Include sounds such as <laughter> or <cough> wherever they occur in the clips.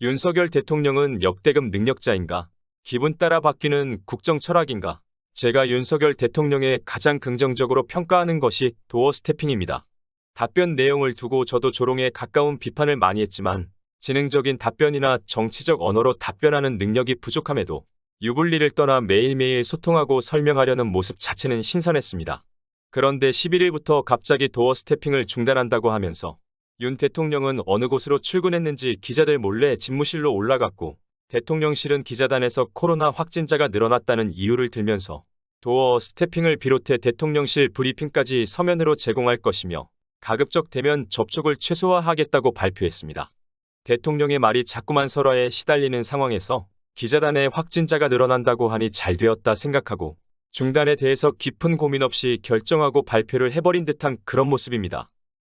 윤석열 대통령은 역대급 능력자인가? 기분 따라 바뀌는 국정 철학인가? 제가 윤석열 대통령의 가장 긍정적으로 평가하는 것이 도어 스태핑입니다. 답변 내용을 두고 저도 조롱에 가까운 비판을 많이 했지만 지능적인 답변이나 정치적 언어로 답변하는 능력이 부족함에도 유불리를 떠나 매일매일 소통하고 설명하려는 모습 자체는 신선했습니다. 그런데 11일부터 갑자기 도어 스태핑을 중단한다고 하면서 윤 대통령은 어느 곳으로 출근했는지 기자들 몰래 집무실로 올라갔고 대통령실은 기자단에서 코로나 확진자가 늘어났다는 이유를 들면서 도어 스태핑을 비롯해 대통령실 브리핑까지 서면으로 제공할 것이며 가급적 되면 접촉을 최소화하겠다고 발표했습니다. 대통령의 말이 자꾸만 설화에 시달리는 상황에서 기자단에 확진자가 늘어난다고 하니 잘 되었다 생각하고 중단에 대해서 깊은 고민 없이 결정하고 발표를 해버린 듯한 그런 모습입니다.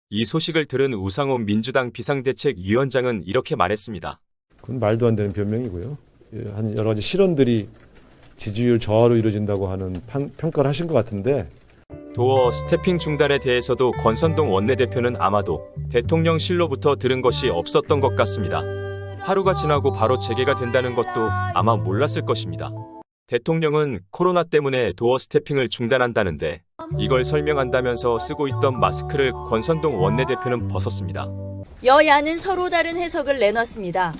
이 소식을 들은 우상호 민주당 비상대책위원장은 이렇게 말했습니다. 그건 말도 안 되는 변명이고요. 예, 한 여러 가지 실언들이 지지율 저하로 이루어진다고 하는 판- 평가를 하신 것 같은데 도어 스태핑 중단에 대해서도 권선동 원내대표는 아마도 대통령실로부터 들은 것이 없었던 것 같습니다. 하루가 지나고 바로 재개가 된다는 것도 아마 몰랐을 것입니다. 대통령은 코로나 때문에 도어 스태핑을 중단한다는데 이걸 설명한다면서 쓰고 있던 마스크를 권선동 원내대표는 벗었습니다. 여야는 서로 다른 해석을 내놨습니다.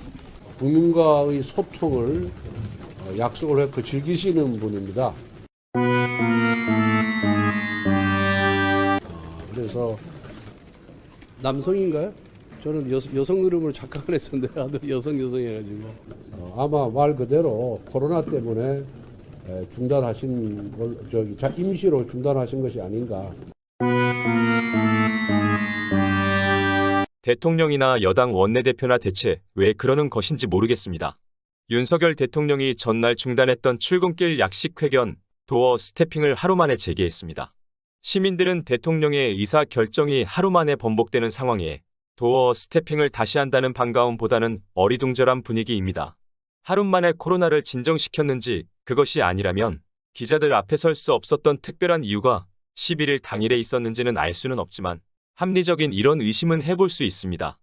국민과의 소통을 어, 약속을 했고 즐기시는 분입니다. 어, 그래서 남성인가요? 저는 여, 여성 이름으로 착각을 했었는데 아들 여성 여성 해가지고 어, 아마 말 그대로 코로나 때문에 에, 중단하신 걸 저기 자- 임시로 중단하신 것이 아닌가 대통령이나 여당 원내대표나 대체 왜 그러는 것인지 모르겠습니다. 윤석열 대통령이 전날 중단했던 출근길 약식 회견, 도어 스태핑을 하루 만에 재개했습니다. 시민들은 대통령의 의사 결정이 하루 만에 번복되는 상황에 도어 스태핑을 다시 한다는 반가움보다는 어리둥절한 분위기입니다. 하루 만에 코로나를 진정시켰는지 그것이 아니라면 기자들 앞에 설 수 없었던 특별한 이유가 11일 당일에 있었는지는 알 수는 없지만 합리적인 이런 의심은 해볼 수 있습니다.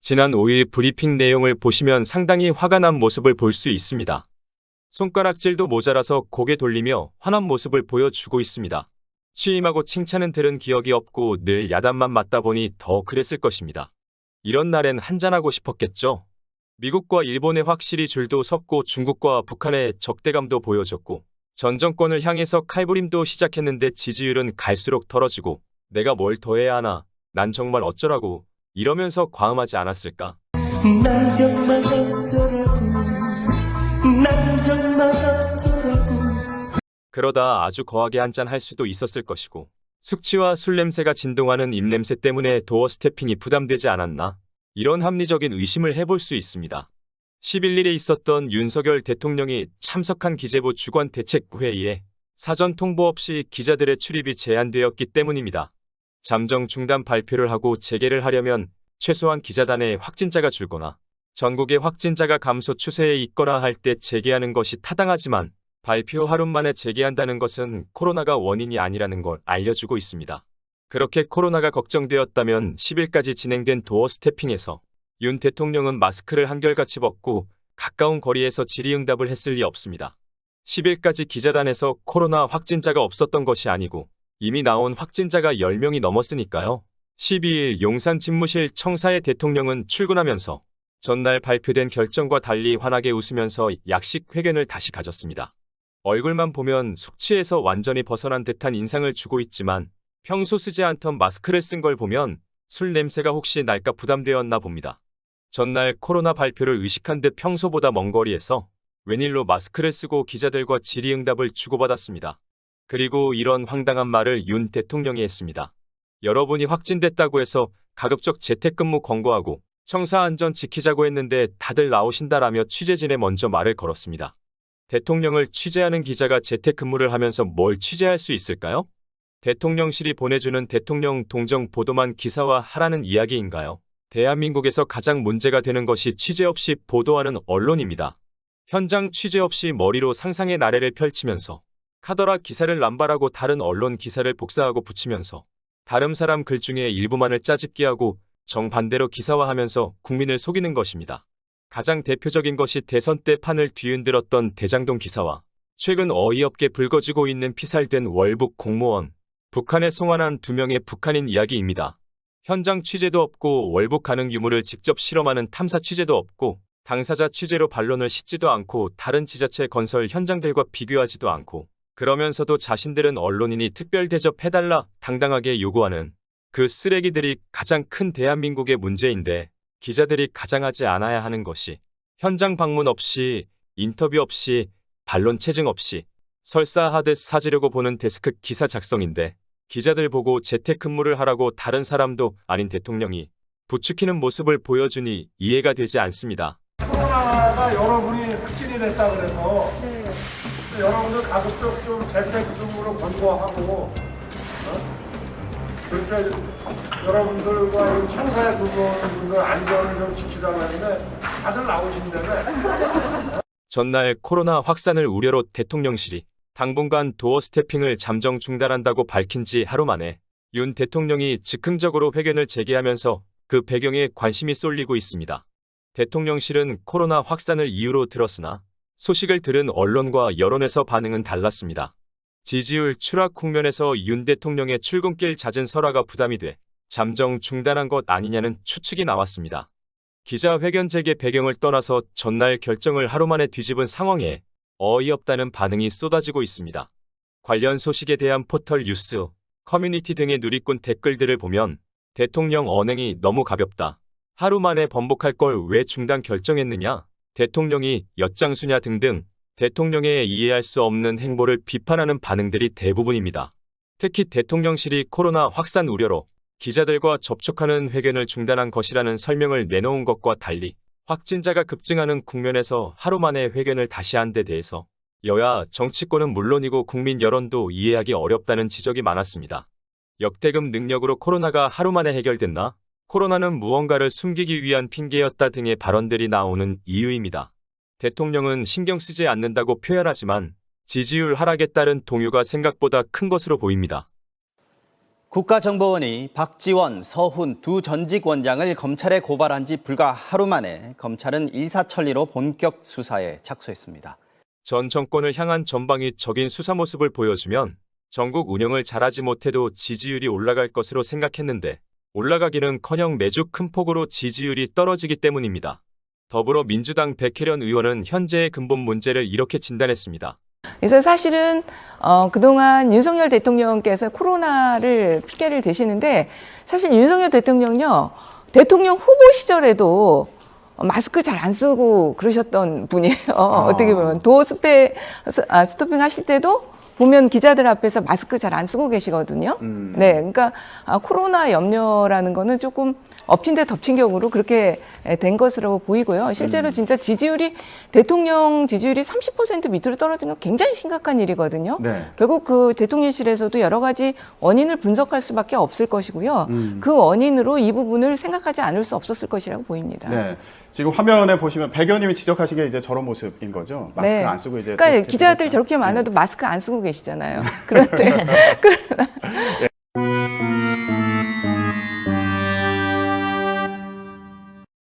지난 5일 브리핑 내용을 보시면 상당히 화가 난 모습을 볼 수 있습니다. 손가락질도 모자라서 고개 돌리며 화난 모습을 보여주고 있습니다. 취임하고 칭찬은 들은 기억이 없고 늘 야단만 맞다 보니 더 그랬을 것입니다. 이런 날엔 한잔하고 싶었겠죠. 미국과 일본에 확실히 줄도 섰고 중국과 북한의 적대감도 보여줬고 전 정권을 향해서 칼부림도 시작했는데 지지율은 갈수록 떨어지고 내가 뭘 더 해야 하나 난 정말 어쩌라고 이러면서 과음하지 않았을까? 난 정말 어쩌라고 난 정말 어쩌라고 그러다 아주 거하게 한 잔 할 수도 있었을 것이고 숙취와 술 냄새가 진동하는 입냄새 때문에 도어 스태핑이 부담되지 않았나? 이런 합리적인 의심을 해볼 수 있습니다. 11일에 있었던 윤석열 대통령이 참석한 기재부 주관 대책 회의에 사전 통보 없이 기자들의 출입이 제한되었기 때문입니다. 잠정 중단 발표를 하고 재개를 하려면 최소한 기자단에 확진자가 줄거나 전국의 확진자가 감소 추세에 있거나 할 때 재개하는 것이 타당하지만 발표 하루 만에 재개한다는 것은 코로나가 원인이 아니라는 걸 알려주고 있습니다. 그렇게 코로나가 걱정되었다면 10일까지 진행된 도어 스태핑에서 윤 대통령은 마스크를 한결같이 벗고 가까운 거리에서 질의응답을 했을 리 없습니다. 10일까지 기자단에서 코로나 확진자가 없었던 것이 아니고 이미 나온 확진자가 10명이 넘었으니까요. 12일 용산 집무실 청사의 대통령은 출근하면서 전날 발표된 결정과 달리 환하게 웃으면서 약식 회견을 다시 가졌습니다. 얼굴만 보면 숙취에서 완전히 벗어난 듯한 인상을 주고 있지만 평소 쓰지 않던 마스크를 쓴 걸 보면 술 냄새가 혹시 날까 부담되었나 봅니다. 전날 코로나 발표를 의식한 듯 평소보다 먼 거리에서 웬일로 마스크를 쓰고 기자들과 질의응답을 주고받았습니다. 그리고 이런 황당한 말을 윤 대통령이 했습니다. 여러분이 확진됐다고 해서 가급적 재택근무 권고하고 청사 안전 지키자고 했는데 다들 나오신다라며 취재진에 먼저 말을 걸었습니다. 대통령을 취재하는 기자가 재택근무를 하면서 뭘 취재할 수 있을까요? 대통령실이 보내주는 대통령 동정 보도만 기사화 하라는 이야기인가요? 대한민국에서 가장 문제가 되는 것이 취재 없이 보도하는 언론입니다. 현장 취재 없이 머리로 상상의 나래를 펼치면서 카더라 기사를 남발하고 다른 언론 기사를 복사하고 붙이면서 다른 사람 글 중에 일부만을 짜집기 하고 정반대로 기사화하면서 국민을 속이는 것입니다. 가장 대표적인 것이 대선 때 판을 뒤흔들었던 대장동 기사와 최근 어이없게 불거지고 있는 피살된 월북 공무원, 북한에 송환한 두 명의 북한인 이야기입니다. 현장 취재도 없고 월북 가능 유무를 직접 실험하는 탐사 취재도 없고 당사자 취재로 반론을 싣지도 않고 다른 지자체 건설 현장들과 비교하지도 않고 그러면서도 자신들은 언론인이 특별 대접해달라 당당하게 요구하는 그 쓰레기들이 가장 큰 대한민국의 문제인데 기자들이 가장 하지 않아야 하는 것이 현장 방문 없이 인터뷰 없이 반론 체증 없이 설사 하듯 사지려고 보는 데스크 기사 작성인데 기자들 보고 재택근무를 하라고 다른 사람도 아닌 대통령이 부추기는 모습을 보여주니 이해가 되지 않습니다. 코로나가 여러분이 확진이 됐다 그래서 여러분들 가급적 좀 재택근무로 권고하고 어? 그렇게 여러분들과 청사에 두고 오는 분들 안전을 좀 지키자고 했는데 다들 나오신다며 전날 코로나 확산을 우려로 대통령실이 당분간 도어 스태핑을 잠정 중단한다고 밝힌 지 하루 만에 윤 대통령이 즉흥적으로 회견을 재개하면서 그 배경에 관심이 쏠리고 있습니다. 대통령실은 코로나 확산을 이유로 들었으나 소식을 들은 언론과 여론에서 반응은 달랐습니다. 지지율 추락 국면에서 윤 대통령의 출근길 잦은 설화가 부담이 돼 잠정 중단한 것 아니냐는 추측이 나왔습니다. 기자회견 재개 배경을 떠나서 전날 결정을 하루 만에 뒤집은 상황에 어이없다는 반응이 쏟아지고 있습니다. 관련 소식에 대한 포털 뉴스, 커뮤니티 등의 누리꾼 댓글들을 보면 대통령 언행이 너무 가볍다. 하루 만에 번복할 걸 왜 중단 결정했느냐? 대통령이 엿장수냐 등등 대통령의 이해할 수 없는 행보를 비판하는 반응들이 대부분입니다. 특히 대통령실이 코로나 확산 우려로 기자들과 접촉하는 회견을 중단한 것이라는 설명을 내놓은 것과 달리 확진자가 급증하는 국면에서 하루 만에 회견을 다시 한 데 대해서 여야 정치권은 물론이고 국민 여론도 이해하기 어렵다는 지적이 많았습니다. 역대급 능력으로 코로나가 하루 만에 해결됐나? 코로나는 무언가를 숨기기 위한 핑계였다 등의 발언들이 나오는 이유입니다. 대통령은 신경 쓰지 않는다고 표현하지만 지지율 하락에 따른 동요가 생각보다 큰 것으로 보입니다. 국가정보원이 박지원, 서훈 두 전직 원장을 검찰에 고발한 지 불과 하루 만에 검찰은 일사천리로 본격 수사에 착수했습니다. 전 정권을 향한 전방위 적인 수사 모습을 보여주면 전국 운영을 잘하지 못해도 지지율이 올라갈 것으로 생각했는데 올라가기는커녕 매주 큰 폭으로 지지율이 떨어지기 때문입니다. 더불어민주당 백혜련 의원은 현재의 근본 문제를 이렇게 진단했습니다. 그래서 사실은 어, 그동안 윤석열 대통령께서 코로나를 핑계를 대시는데 사실 윤석열 대통령요 대통령 후보 시절에도 마스크 잘 안 쓰고 그러셨던 분이에요. <laughs> 어 떻게 보면 도어 스페 아, 스토핑 하실 때도 보면 기자들 앞에서 마스크 잘 안 쓰고 계시거든요. 네, 그러니까 아, 코로나 염려라는 거는 조금 엎친 데 덮친 격으로 그렇게 된 것으로 보이고요. 실제로 진짜 지지율이 대통령 지지율이 30% 밑으로 떨어진 건 굉장히 심각한 일이거든요. 네. 결국 그 대통령실에서도 여러 가지 원인을 분석할 수밖에 없을 것이고요. 그 원인으로 이 부분을 생각하지 않을 수 없었을 것이라고 보입니다. 네. 지금 화면에 보시면 백 의원님이 지적하시기에 이제 저런 모습인 거죠. 마스크를 안 쓰고 이제. 그러니까 마스크 기자들. 저렇게 많아도 네. 마스크 안 쓰고 계시잖아요. <laughs> 그런데 <laughs>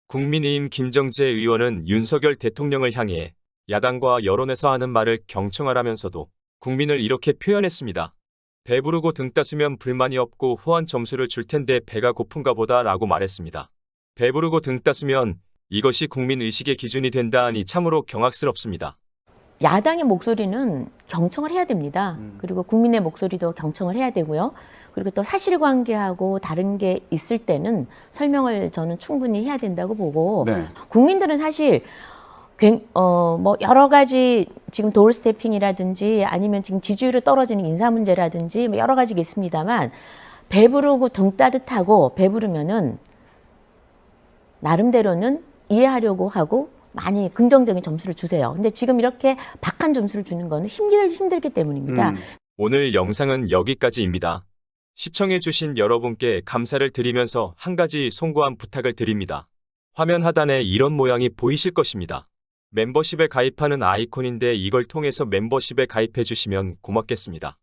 국민의힘 김정재 의원은 윤석열 대통령을 향해 야당과 여론에서 하는 말을 경청하라면서도 국민을 이렇게 표현했습니다. 배부르고 등 따스면 불만이 없고 후한 점수를 줄 텐데 배가 고픈가 보다 라고 말했습니다. 배부르고 등 따스면 이것이 국민 의식의 기준이 된다 하니 참으로 경악스럽습니다. 야당의 목소리는 경청을 해야 됩니다. 그리고 국민의 목소리도 경청을 해야 되고요. 그리고 또 사실관계하고 다른 게 있을 때는 설명을 저는 충분히 해야 된다고 보고 네. 국민들은 사실 굉- 어, 뭐 여러 가지 지금 도어 스태핑이라든지 아니면 지금 지지율이 떨어지는 인사 문제라든지 뭐 여러 가지가 있습니다만 배부르고 등 따뜻하고 배부르면은 나름대로는 이해하려고 하고 많이 긍정적인 점수를 주세요. 근데 지금 이렇게 박한 점수를 주는 거는 힘들, 힘들기 때문입니다. 음. 오늘 영상은 여기까지입니다. 시청해주신 여러분께 감사를 드리면서 한 가지 송구한 부탁을 드립니다. 화면 하단에 이런 모양이 보이실 것입니다. 멤버십에 가입하는 아이콘인데 이걸 통해서 멤버십에 가입해주시면 고맙겠습니다.